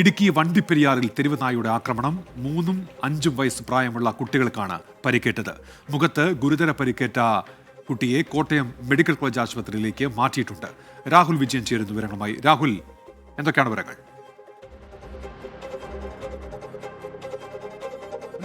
ഇടുക്കി വണ്ടിപ്പെരിയാറിൽ തെരുവുനായുടെ ആക്രമണം മൂന്നും അഞ്ചും വയസ്സ് പ്രായമുള്ള കുട്ടികൾക്കാണ് പരിക്കേറ്റത്. മുഖത്ത് ഗുരുതര പരിക്കേറ്റ കുട്ടിയെ കോട്ടയം മെഡിക്കൽ കോളേജ് ആശുപത്രിയിലേക്ക് മാറ്റിയിട്ടുണ്ട്. രാഹുൽ വിജയൻ ചേരുന്ന വിവരങ്ങളുമായി. രാഹുൽ എന്തൊക്കെയാണ് വിവരങ്ങൾ?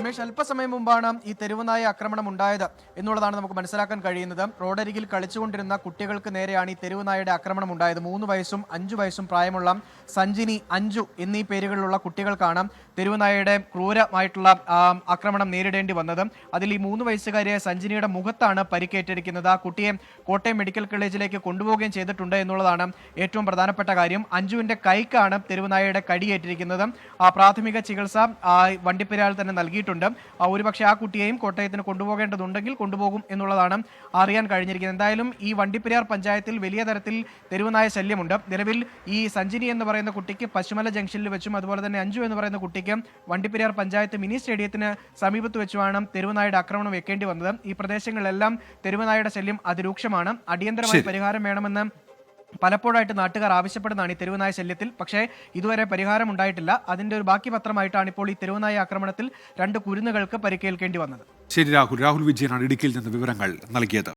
ഉന്മേഷ് അല്പസമയം മുമ്പാണ് ഈ തെരുവുനായ ആക്രമണം ഉണ്ടായത് എന്നുള്ളതാണ് നമുക്ക് മനസ്സിലാക്കാൻ കഴിയുന്നത്. റോഡരികിൽ കളിച്ചുകൊണ്ടിരുന്ന കുട്ടികൾക്ക് നേരെയാണ് ഈ തെരുവുനായയുടെ ആക്രമണം ഉണ്ടായത്. മൂന്ന് വയസ്സും അഞ്ചു വയസ്സും പ്രായമുള്ള സഞ്ജിനി അഞ്ചു എന്നീ പേരുകളിലുള്ള കുട്ടികൾക്കാണ് തെരുവുനായയുടെ ക്രൂരമായിട്ടുള്ള ആക്രമണം നേരിടേണ്ടി വന്നത്. അതിൽ ഈ മൂന്ന് വയസ്സുകാരിയായ സഞ്ജിനിയുടെ മുഖത്താണ് പരിക്കേറ്റിരിക്കുന്നത്. ആ കുട്ടിയെ കോട്ടയം മെഡിക്കൽ കോളേജിലേക്ക് കൊണ്ടുപോവുകയും ചെയ്തിട്ടുണ്ട് എന്നുള്ളതാണ് ഏറ്റവും പ്രധാനപ്പെട്ട കാര്യം. അഞ്ജുവിന്റെ കൈക്കാണ് തെരുവുനായയുടെ കടിയേറ്റിരിക്കുന്നത്. ആ പ്രാഥമിക ചികിത്സ ആ വണ്ടിപ്പെരിയാറിൽ തന്നെ നൽകിയിട്ടുണ്ട്. ഒരുപക്ഷെ ആ കുട്ടിയെയും കോട്ടയത്തിന് കൊണ്ടുപോകേണ്ടതുണ്ടെങ്കിൽ കൊണ്ടുപോകും എന്നുള്ളതാണ് അറിയാൻ കഴിഞ്ഞിരിക്കുന്നത്. എന്തായാലും ഈ വണ്ടിപ്പെരിയാർ പഞ്ചായത്തിൽ വലിയ തരത്തിൽ തെരുവുനായ ശല്യമുണ്ട്. നിലവിൽ ഈ സഞ്ജിനി എന്ന് പറയുന്ന കുട്ടിക്ക് പശുമല ജംഗ്ഷനിൽ വെച്ചും അതുപോലെ തന്നെ അഞ്ജു എന്ന് പറയുന്ന കുട്ടിക്ക് വണ്ടിപ്പെരിയാർ പഞ്ചായത്ത് മിനി സ്റ്റേഡിയത്തിന് സമീപത്ത് വെച്ചുമാണ് തെരുവുനായുടെ ആക്രമണം വെക്കേണ്ടി വന്നത്. ഈ പ്രദേശങ്ങളിലെല്ലാം തെരുവുനായുടെ ശല്യം അതിരൂക്ഷമാണ്. അടിയന്തരമായി പരിഹാരം വേണമെന്ന് പലപ്പോഴായിട്ട് നാട്ടുകാർ ആവശ്യപ്പെടുന്നതാണ് ഈ തെരുവുനായ ശല്യത്തിൽ. പക്ഷേ ഇതുവരെ പരിഹാരം ഉണ്ടായിട്ടില്ല. അതിന്റെ ഒരു ബാക്കി പത്രമായിട്ടാണ് ഇപ്പോൾ ഈ തെരുവുനായ ആക്രമണത്തിൽ രണ്ട് കുരുന്നുകൾക്ക് പരിക്കേൽക്കേണ്ടി വന്നത്. ശരി രാഹുൽ. രാഹുൽ വിജയനാണ് ഇടുക്കിയിൽ നിന്ന് വിവരങ്ങൾ നൽകിയത്.